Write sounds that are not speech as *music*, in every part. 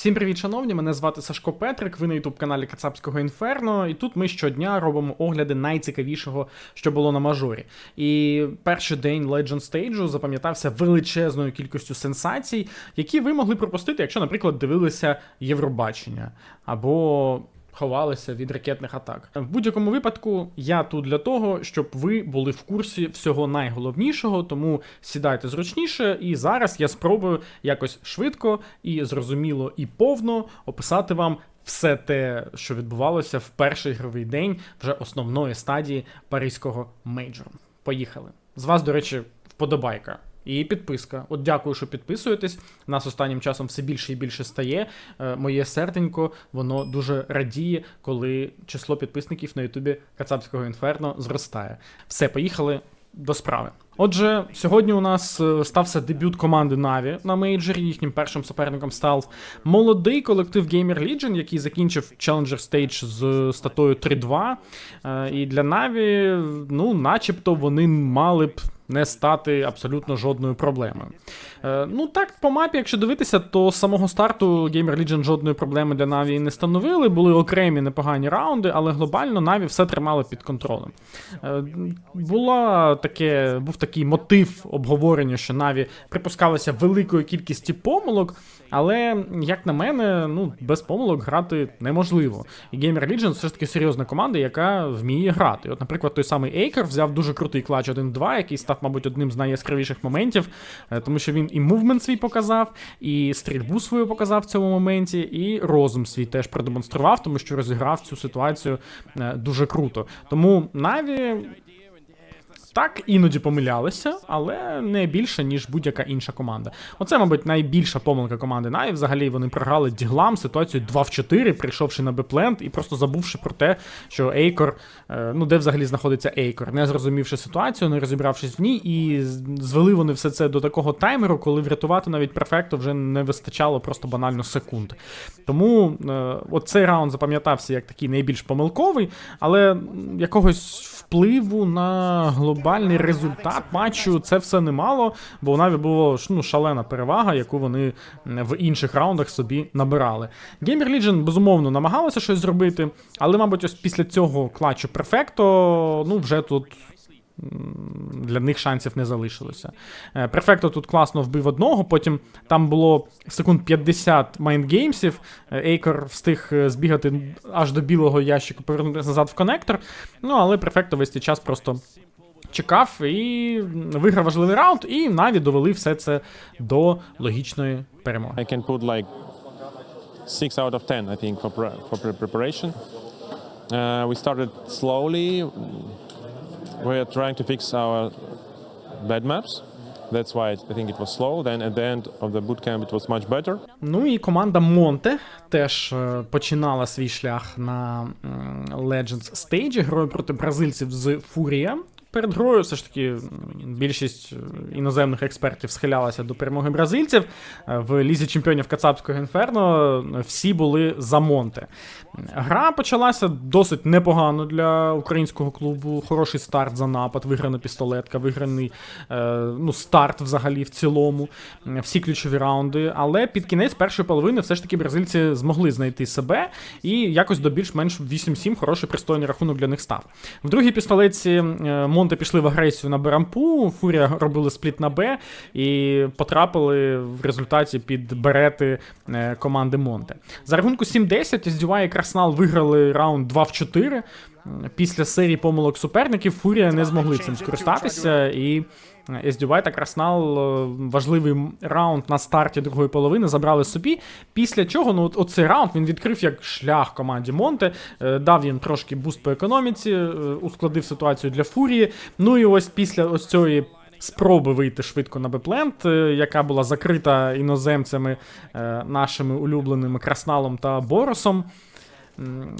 Всім привіт, шановні! Мене звати Сашко Петрик. Ви на ютуб каналі Кацапського Інферно. І тут ми щодня робимо огляди найцікавішого, що було на мажорі. І перший день Legend Stage запам'ятався величезною кількістю сенсацій, які ви могли пропустити, якщо, наприклад, дивилися Євробачення або. Ховалися від ракетних атак. В будь-якому випадку я тут для того, щоб ви були в курсі всього найголовнішого, тому сідайте зручніше, і зараз я спробую якось швидко і зрозуміло і повно описати вам все те, що відбувалося в перший ігровий день вже основної стадії паризького мейджору. Поїхали. З вас, до речі, вподобайка. І підписка. От дякую, що підписуєтесь. Нас останнім часом все більше і більше стає. Е, Моє серденько, воно дуже радіє, коли число підписників на Ютубі Кацапського інферно зростає. Все, поїхали до справи. Отже, сьогодні у нас е, стався дебют команди Na'Vi на мейджорі. Їхнім першим суперником став молодий колектив Gamer Legion, який закінчив Challenger Stage з статою 3-2. Е, І для Na'Vi, ну, начебто, вони мали б не стати абсолютно жодною проблемою. Е, ну так, по мапі, якщо дивитися, то з самого старту Gamer Legion жодної проблеми для Na'Vi не становили. Були окремі непогані раунди, але глобально Na'Vi все тримали під контролем. Е, була таке, був такий мотив обговорення, що Na'Vi припускалися великої кількості помилок. Але, як на мене, ну без помилок грати неможливо. І Gamer Legion все ж таки серйозна команда, яка вміє грати. От, наприклад, той самий Ейкер взяв дуже крутий клач 1-2, який став, мабуть, одним з найяскравіших моментів, е, тому що він і мувмент свій показав, і стрільбу свою показав в цьому моменті, і розум свій теж продемонстрував, тому що розіграв цю ситуацію е, дуже круто. Тому Наві. Так, іноді помилялися, але не більше, ніж будь-яка інша команда. Оце, мабуть, найбільша помилка команди Na'Vi. Взагалі вони програли діглам ситуацію 2 в 4, прийшовши на Бепленд і просто забувши про те, що Ейкор, е, ну де взагалі знаходиться Ейкор, не зрозумівши ситуацію, не розібравшись в ній, і звели вони все це до такого таймеру, коли врятувати навіть префекту вже не вистачало просто банально секунд. Тому е, оцей раунд запам'ятався як такий найбільш помилковий, але якогось впливу на глобальний результат матчу це все не мало, бо у Наві була ну, шалена перевага, яку вони в інших раундах собі набирали. Gamer Legion, безумовно, намагалися щось зробити, але, мабуть, ось після цього клатчу перфекто, ну, вже тут. Для них шансів не залишилося. Префекто тут класно вбив одного, потім там було секунд 50 майндгеймсів. Ейкор встиг е, збігати аж до білого ящику, повернутися назад в коннектор. Ну, але Префекто весь цей час просто чекав і виграв важливий раунд, і Наві довели все це до логічної перемоги. I can put like six out of ten, I think, for for pre- preparation. Uh, we started slowly. We're trying to fix our bad maps. That's why I think it was slow. Then at the end of the bootcamp, it was much better. Ну і команда Монте теж е, починала свій шлях на Legends Stage, грою проти бразильців з Фурія. Перед грою все ж таки більшість е, іноземних експертів схилялася до перемоги бразильців. Е, В лізі чемпіонів Кацапського інферно е, всі були за Монте. Гра почалася досить непогано для українського клубу. Хороший старт за напад, виграна пістолетка, виграний ну, старт взагалі в цілому. Всі ключові раунди. Але під кінець першої половини все ж таки бразильці змогли знайти себе і якось до більш-менш 8-7 хороший пристойний рахунок для них став. В другій пістолетці е, Монте пішли в агресію на Берампу, Фурія робили спліт на Б і потрапили в результаті під берети е, команди Монте. За рахунку 7-10 Здюва і Краснал виграли раунд 2 в 4. Після серії помилок суперників Фурія не змогли цим скористатися, і SDY та Краснал е, важливий раунд на старті другої половини забрали собі. Після чого, ну, оцей раунд він відкрив як шлях команді Монте, е, дав їм трошки буст по економіці, е, ускладив ситуацію для Фурії. Ну і ось після ось цієї. Спроби вийти швидко на Бепленд, е, яка була закрита іноземцями е, нашими улюбленими Красналом та Боросом.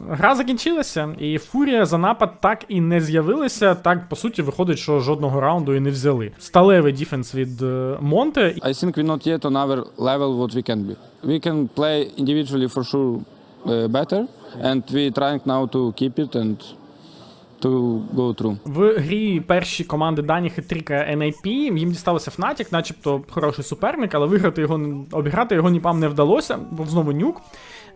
Гра закінчилася, і Фурія за напад так і не з'явилася. Так, по суті, виходить, що жодного раунду і не взяли. Сталевий діфенс від е, Монте. I think we're not yet on our level what we can be. We can play individually for sure uh, better, and we're trying now to keep it and to go through. В грі перші команди Дані Хитріка NIP, їм дісталося Fnatic, начебто хороший суперник, але виграти його, обіграти його ніпам не вдалося, був знову нюк.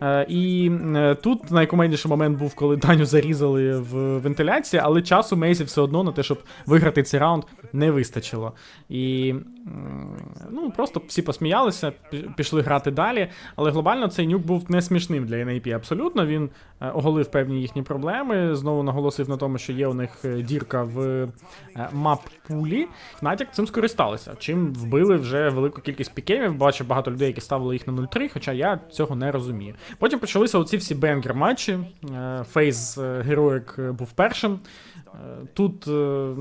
Е, І е, тут найкомедніший момент був, коли Даню зарізали в вентиляції, але часу Мейзі все одно на те, щоб виграти цей раунд, не вистачило. І ну, просто всі посміялися, пішли грати далі. Але глобально цей нюк був не смішним для NIP абсолютно. Він е, оголив певні їхні проблеми. Знову наголосив на тому, що є у них дірка в мап-пулі. Натяк цим скористалися, чим вбили вже велику кількість пікемів. Бачу багато людей, які ставили їх на 0-3, хоча я цього не розумію. Потім почалися оці всі бенгер матчі. Е, Фейз е, Героїк е, був першим. Тут е,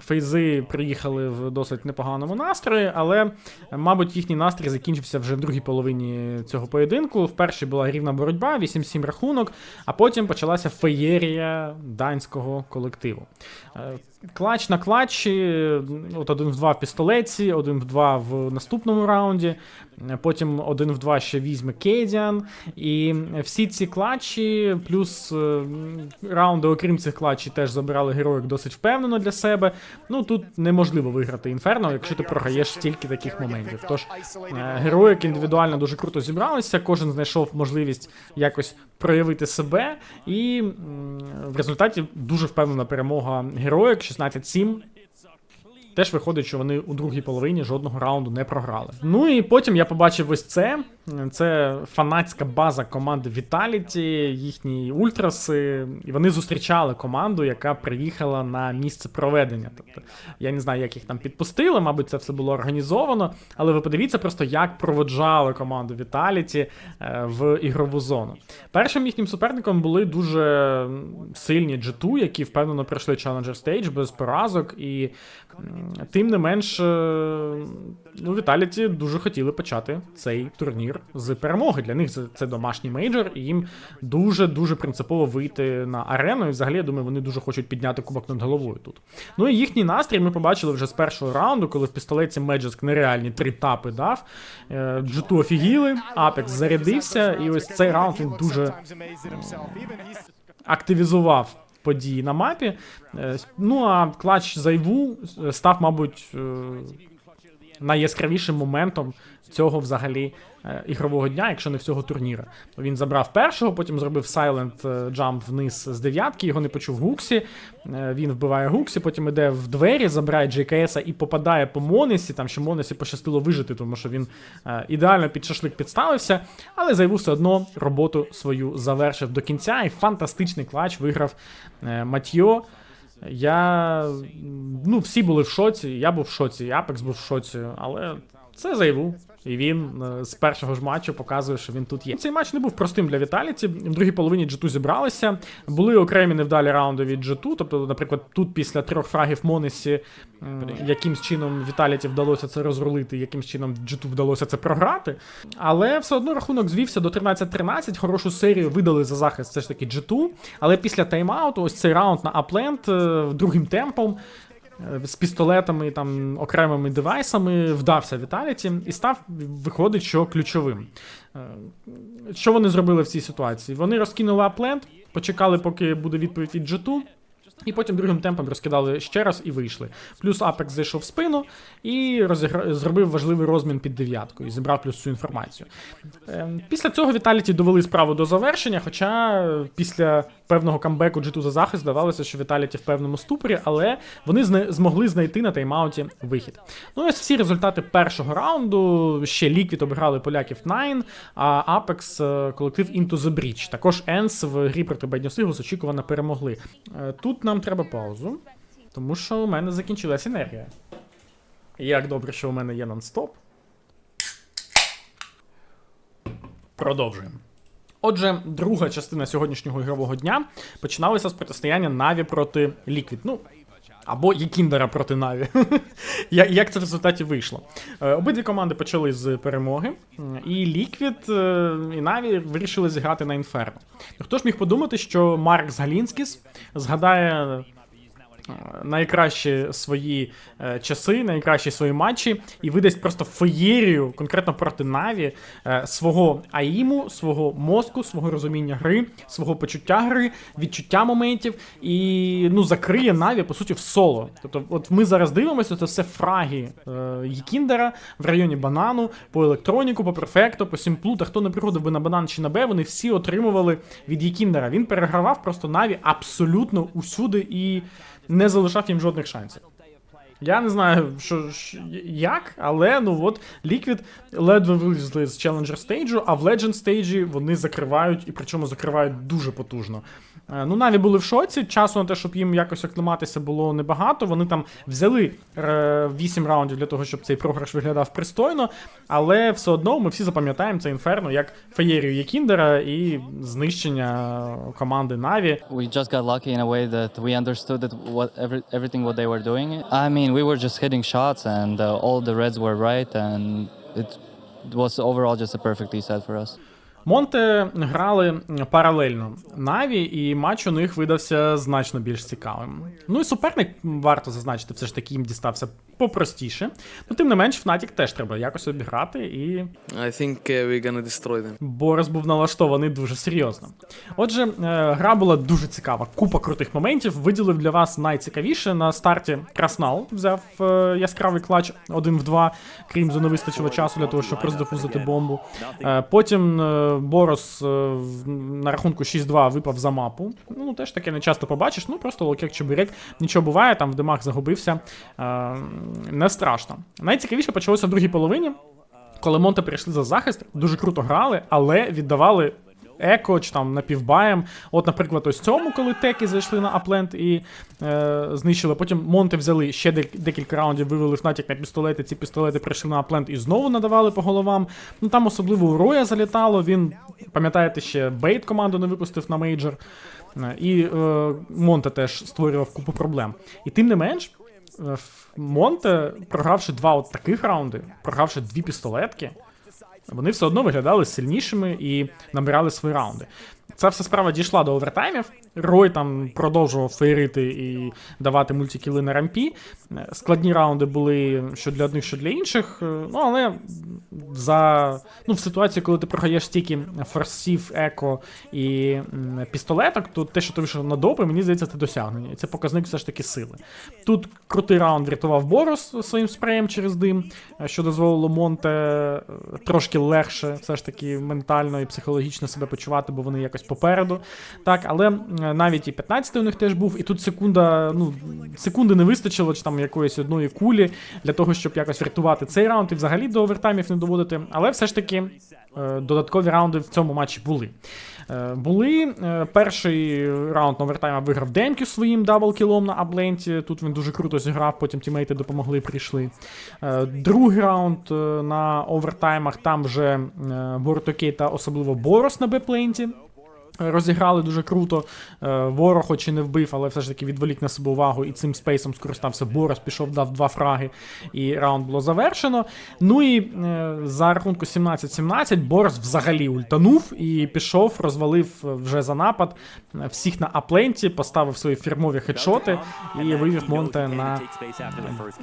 фейзи приїхали в досить непоганому настрої, але, мабуть, їхній настрій закінчився вже в другій половині цього поєдинку. В першій була рівна боротьба, 8-7 рахунок, а потім почалася феєрія данського колективу. Е, Клач на клатчі, е, от один в два в пістолеці, один в два в наступному раунді. Потім один в два ще візьме Кейдіан. І всі ці клатчі, плюс раунди, окрім цих клатчів, теж забирали героїк досить впевнено для себе. Ну тут неможливо виграти інферно, якщо ти програєш стільки таких моментів. Тож е, героїк індивідуально дуже круто зібралися, кожен знайшов можливість якось проявити себе, і в результаті дуже впевнена перемога героїк 16-7. Теж виходить, що вони у другій половині жодного раунду не програли. Ну і потім я побачив ось це. Це фанатська база команди Vitality, їхні ультраси. І вони зустрічали команду, яка приїхала на місце проведення. Тобто я не знаю, як їх там підпустили, мабуть, це все було організовано. Але ви подивіться просто, як проводжали команду Vitality е, в ігрову зону. Першим їхнім суперником були дуже сильні G2, які впевнено пройшли Challenger Stage без поразок. І тим не менш, е, ну, Vitality дуже хотіли почати цей турнір з перемоги. Для них це- домашній мейджор, і їм дуже-дуже принципово вийти на арену. І взагалі, я думаю, вони дуже хочуть підняти кубок над головою тут. Ну і їхній настрій ми побачили вже з першого раунду, коли в пістолеті Magic нереальні три тапи дав. Е, G2 офігіли, Apex зарядився, і ось цей раунд він дуже активізував події на мапі. Е, Ну а клач Зайву е, став, мабуть, е, найяскравішим моментом цього взагалі е, ігрового дня, якщо не всього турніра. Він забрав першого, потім зробив е, Jump вниз з дев'ятки, його не почув Гуксі. Е, Він вбиває Гуксі, потім іде в двері, забирає JKS і попадає по Монесі. Там ще Монесі пощастило вижити, тому що він е, ідеально під шашлик підставився, але Зайву все одно роботу свою завершив до кінця. І фантастичний клач виграв Матьо. Я. Ну, всі були в шоці, я був в шоці, і Апекс був в шоці, але це Зайву. І він е, з першого ж матчу показує, що він тут є. Цей матч не був простим для Віталіті. В другій половині G2 зібралися. Були окремі невдалі раунди від G2. Тобто, наприклад, тут після трьох фрагів Монесі якимсь чином Віталіті вдалося це розрулити, якимсь чином G2 вдалося це програти. Але все одно рахунок звівся до 13-13. Хорошу серію видали за захист все ж таки G2. Але після тайм-ауту, ось цей раунд на апленд е, другим темпом. Е, З пістолетами, там окремими девайсами вдався Віталіті і став, виходить, що ключовим. Е, Що вони зробили в цій ситуації? Вони розкинули апленд, почекали, поки буде відповідь від G2, і потім другим темпом розкидали ще раз і вийшли. Плюс Apex зайшов в спину і розігра... зробив важливий розмін під дев'яткою, і зібрав плюс цю інформацію. Ем, Після цього Віталіті довели справу до завершення, хоча е, після певного камбеку G2 за захист здавалося, що Віталіті в певному ступорі, але вони зна- змогли знайти на тайм-ауті вихід. Ну ось всі результати першого раунду. Ще Liquid обіграли поляків 9, а Apex е, колектив Into the Breach. Також ENS в грі проти Бедньосигус очікувано перемогли. Е, Тут нам треба паузу, тому що у мене закінчилась енергія. Як добре, що у мене є нон-стоп. Продовжуємо. Отже, друга частина сьогоднішнього ігрового дня починалася з протистояння Наві проти Ліквід. Ну, або Якіндера проти Наві. *laughs* Як це в результаті вийшло? Е, Обидві команди почали з перемоги, і Liquid е, і Наві вирішили зіграти на Інферно. Хто ж міг подумати, що Марк Галінськіс згадає найкращі свої е, часи, найкращі свої матчі, і видасть просто феєрію, конкретно проти Наві, е, свого аїму, свого мозку, свого розуміння гри, свого почуття гри, відчуття моментів, і ну закриє Наві по суті в соло. Тобто, от ми зараз дивимося, це все фраги е, Єкіндера в районі банану, по електроніку, по перфекту, по сімплу. Та хто не приходив би на банан чи на Б, вони всі отримували від Єкіндера. Він перегравав просто Наві абсолютно усюди і не залишав їм жодних шансів. Я не знаю, що, що як, але ну от Liquid ледве вилізли з Challenger стейджу, а в Legend стейджі вони закривають, і причому закривають дуже потужно. Е, Ну, Наві були в шоці. Часу на те, щоб їм якось оклиматися, було небагато. Вони там взяли е, 8 раундів для того, щоб цей програш виглядав пристойно. Але все одно ми всі запам'ятаємо це інферно як феєрію Єкіндера і знищення команди Наві. We just got lucky in a way that we understood that what every, everything what they were doing. I mean, we were just hitting shots, and uh, all the reds were right, and it was overall just a perfectly set for us. Монте грали паралельно Наві, і матч у них видався значно більш цікавим. Ну і суперник варто зазначити, все ж таки їм дістався попростіше. Ну, тим не менш, Fnatic теж треба якось обіграти, і I think uh, we're gonna destroy them. Борис був налаштований дуже серйозно. Отже, е, гра була дуже цікава. Купа крутих моментів. Виділив для вас найцікавіше. На старті Краснал взяв е, яскравий клач 1 в 2. Крімзу не вистачило часу для того, щоб роздифузити бомбу. Е, Потім е, Борос е, на рахунку 6-2 випав за мапу. Ну, теж таке не часто побачиш. Ну, просто локек Чебирек. Нічого буває, там в димах загубився. Е, Не страшно. Найцікавіше почалося в другій половині. Коли Монте прийшли за захист, дуже круто грали, але віддавали еко чи там напівбаєм. От, наприклад, ось цьому, коли теки зайшли на апленд і е, знищили. Потім Монте взяли ще декілька раундів, вивели Фнатік на пістолети. Ці пістолети прийшли на апленд і знову надавали по головам. Ну там особливо у Роя залітало. Він, пам'ятаєте, ще Бейт команду не випустив на мейджор. Е, І е, Монте теж створював купу проблем. І тим не менш. е, Монте, програвши два от таких раунди, програвши дві пістолетки, вони все одно виглядали сильнішими і набирали свої раунди. Ця вся справа дійшла до овертаймів. Рой там продовжував фейрити і давати мультикіли на рампі. Е, Складні раунди були що для одних, що для інших. Е, Ну, але за ну, в ситуації, коли ти програєш стільки форсів, еко і пістолеток, то те, що ти вийшов на допи, мені здається, це досягнення. І це показник все ж таки сили. Тут крутий раунд врятував Борос своїм спреєм через дим, е, що дозволило Монте трошки легше все ж таки ментально і психологічно себе почувати, бо вони якось попереду. Так, але навіть і 15 у них теж був, і тут секунда, ну, секунди не вистачило, чи там якоїсь одної кулі для того, щоб якось врятувати цей раунд і взагалі до овертаймів не доводити. Але все ж таки е, додаткові раунди в цьому матчі були. Е, Були е, перший раунд на овертаймах виграв Демкю своїм даблкілом на Абленті. Тут він дуже круто зіграв, потім тімейти допомогли, прийшли. Е, Другий раунд е, на овертаймах там вже Бортокей та особливо Борос на Бепленті. Розіграли дуже круто. Е, Ворог хоч і не вбив, але все ж таки відволік на себе увагу і цим спейсом скористався Борос, пішов, дав два фраги, і раунд було завершено. Ну і е, за рахунку 17-17 Борос взагалі ультанув і пішов, розвалив е, вже за напад всіх на апленті, поставив свої фірмові хедшоти і вивів Монте на,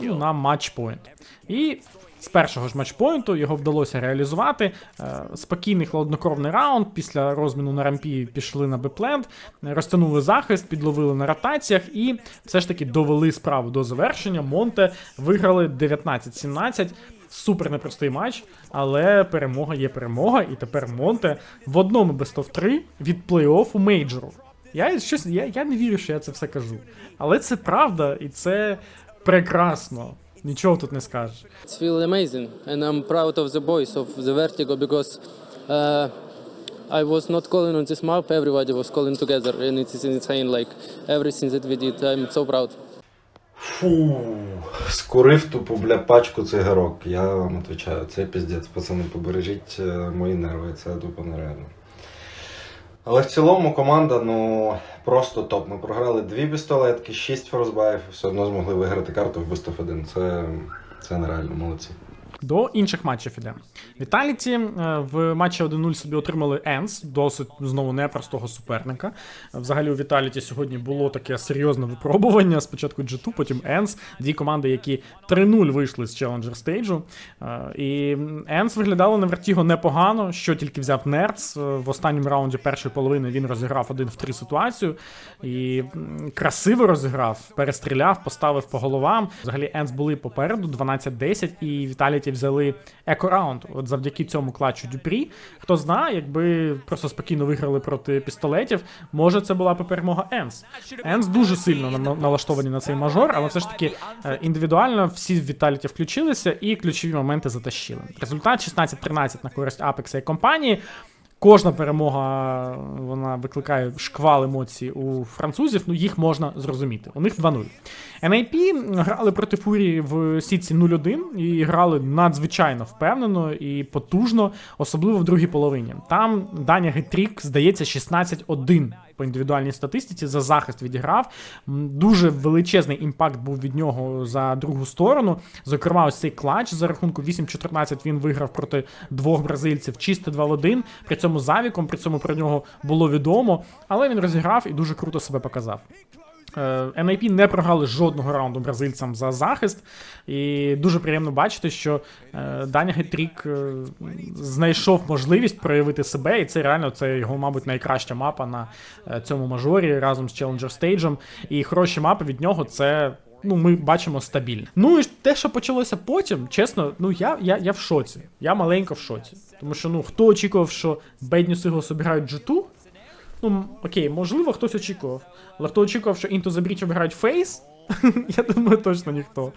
ну, на матчпойнт. І з першого ж матчпойнту його вдалося реалізувати. Е, Спокійний холоднокровний раунд. Після розміну на рампі пішли на бепленд, розтягнули захист, підловили на ротаціях і все ж таки довели справу до завершення. Монте виграли 19-17. Супер непростий матч, але перемога є перемога, і тепер Монте в одному best of 3 від плей-оффу мейджору. Я щось я, я не вірю, що я це все кажу. Але це правда, і це прекрасно. Нічого тут не скажеш. It feels amazing, and I'm proud of the boys of the Vertigo because uh, I was not calling on this map. Everybody was calling together, and it is insane. Like everything that we did, I'm so proud. Фу, скурив тупо, бля, пачку цигарок. Я вам відповідаю, це піздець, пацани, побережіть е, мої нерви, це тупо нереально. Але в цілому команда, ну, просто топ. Ми програли дві пістолетки, шість форсбаїв, все одно змогли виграти карту в Best of 1. Це, це нереально, молодці. До інших матчів ідемо. Віталіті е, в матчі 1-0 собі отримали Енс, досить знову непростого суперника. Взагалі у Віталіті сьогодні було таке серйозне випробування. Спочатку G2, потім Енс. Дві команди, які 3-0 вийшли з Challenger стейджу. І Енс виглядало на вертіго непогано, що тільки взяв Нерц. Е, В останньому раунді першої половини він розіграв один в три ситуацію. І красиво розіграв, перестріляв, поставив по головам. Взагалі Енс були попереду 12-10, і Віталіті взяли еко-раунд. От завдяки цьому клачу Дюпрі. Хто знає, якби просто спокійно виграли проти пістолетів, може це була б перемога Енс. Енс дуже сильно на- налаштовані на цей мажор, але все ж таки е, індивідуально всі в Віталіті включилися і ключові моменти затащили. Результат 16-13 на користь Апекса і компанії. Кожна перемога вона викликає шквал емоцій у французів, ну їх можна зрозуміти. У них 2-0. NIP грали проти Фурії в сітці 0-1 і грали надзвичайно впевнено і потужно, особливо в другій половині. Там Даня Гетрік, здається, 16-1 по індивідуальній статистиці за захист відіграв. Дуже величезний імпакт був від нього за другу сторону. Зокрема, ось цей клатч за рахунку 8-14 він виграв проти двох бразильців, чисто 2 в 1. При цьому завіком, при цьому про нього було відомо, але він розіграв і дуже круто себе показав. Е, NIP не програли жодного раунду бразильцям за захист, і дуже приємно бачити, що е, Даня Гетрік е, знайшов можливість проявити себе, і це реально це його, мабуть, найкраща мапа на е, цьому мажорі разом з Challenger стейджем. І хороші мапи від нього це. Ну, ми бачимо стабільно. Ну і те, що почалося потім, чесно, ну я, я, я в шоці. Я маленько в шоці. Тому що ну хто очікував, що News Eagles обіграють G2, Ну, окей, можливо, хтось очікував. Але хто очікував, що Into the Breach обіграють Фейс? *laughs* Я думаю, точно ніхто.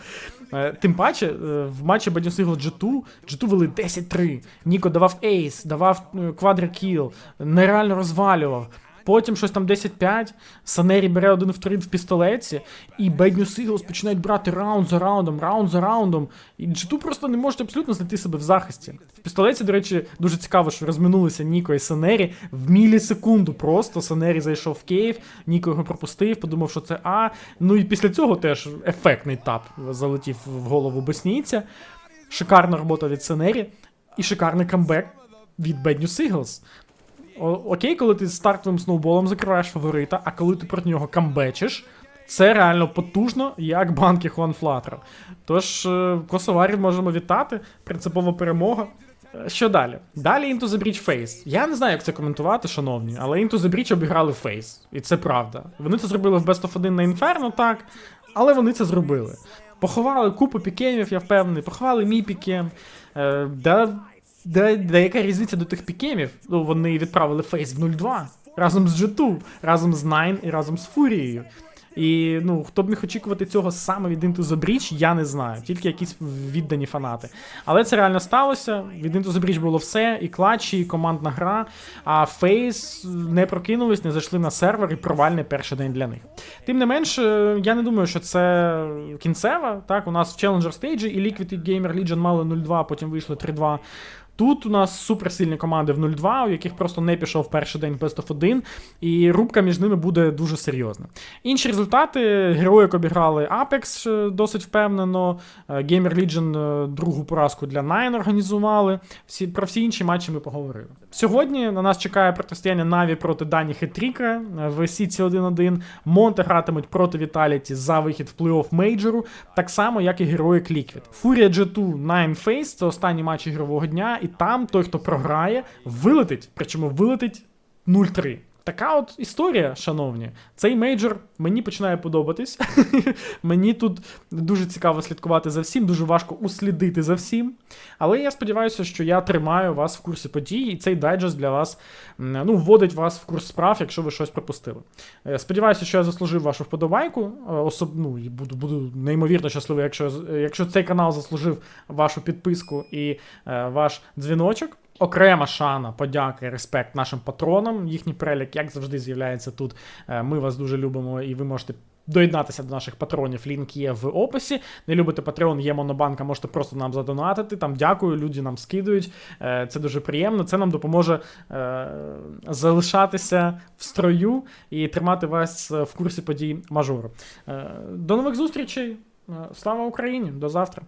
Е, Тим паче, е, в матчі Bad News Eagles G2, G2 вели 10-3. Ніко давав ейс, давав е, квадрикіл, нереально розвалював. Потім щось там 10-5, Санері бере один в в пістолеті, і News Eagles починають брати раунд за раундом, раунд за раундом. І G2 просто не можуть абсолютно знайти себе в захисті. В пістолеті, до речі, дуже цікаво, що розминулися Ніко і Санері в мілісекунду просто. Санері зайшов в Київ, Ніко його пропустив, подумав, що це А. Ну і після цього теж ефектний тап залетів в голову боснійця. Шикарна робота від Санері і шикарний камбек від Bad News. Окей, коли ти стартовим сноуболом закриваєш фаворита, а коли ти проти нього камбечиш, це реально потужно, як банки Хуан Флатер. Тож е, косоварів можемо вітати, принципова перемога. Е, Що далі? Далі Into the Breach Face. Я не знаю, як це коментувати, шановні, але Into the Breach обіграли Face. І це правда. Вони це зробили в Best of 1 на Inferno, так, але вони це зробили. Поховали купу пікемів, я впевнений, поховали мій пікем. Е, да, де, де яка різниця до тих пікемів? Ну, вони відправили фейс в 0-2 разом з G2, разом з Nine і разом з Фурією. І ну, хто б міг очікувати цього саме від the Breach, я не знаю. Тільки якісь віддані фанати. Але це реально сталося. Від the Breach було все, і клатчі, і командна гра. А Фейс не прокинулись, не зайшли на сервер і провальний перший день для них. Тим не менш, е, я не думаю, що це кінцева. Так, у нас в Challenger стейджі і Liquid і Gamer Legion мали 0-2, потім вийшли 3-2. Тут у нас суперсильні команди в 0-2, у яких просто не пішов перший день Best of 1, і рубка між ними буде дуже серйозна. Інші результати: героїк обіграли Apex досить впевнено. е, Gamer Legion е, другу поразку для Nine організували. Всі, про всі інші матчі ми поговорили. Сьогодні на нас чекає протистояння Наві проти Дані Хетріка е, в Сіці 1-1. Монте гратимуть проти Віталіті за вихід в плей-офф мейджору, так само, як і героїк Liquid. Фурія G2 Nine Face це останній матч ігрового дня, і там той, хто програє, вилетить, причому вилетить 0-3. Така от історія, шановні. Цей мейджор мені починає подобатись. *laughs* мені тут дуже цікаво слідкувати за всім, дуже важко услідити за всім. Але я сподіваюся, що я тримаю вас в курсі подій, і цей дайджест для вас ну, вводить вас в курс справ, якщо ви щось пропустили. Е, Сподіваюся, що я заслужив вашу вподобайку. Е, Особ... Ну, буду, буду неймовірно щасливий, якщо, якщо цей канал заслужив вашу підписку і е, ваш дзвіночок. Окрема шана, подяка і респект нашим патронам. Їхній перелік, як завжди, з'являється тут. Е, Ми вас дуже любимо, і ви можете доєднатися до наших патронів. Лінк є в описі. Не любите Patreon, є монобанка, можете просто нам задонатити. Там дякую, люди нам скидують. Е, Це дуже приємно. Це нам допоможе е, залишатися в строю і тримати вас в курсі подій мажору. До нових зустрічей. Слава Україні! До завтра!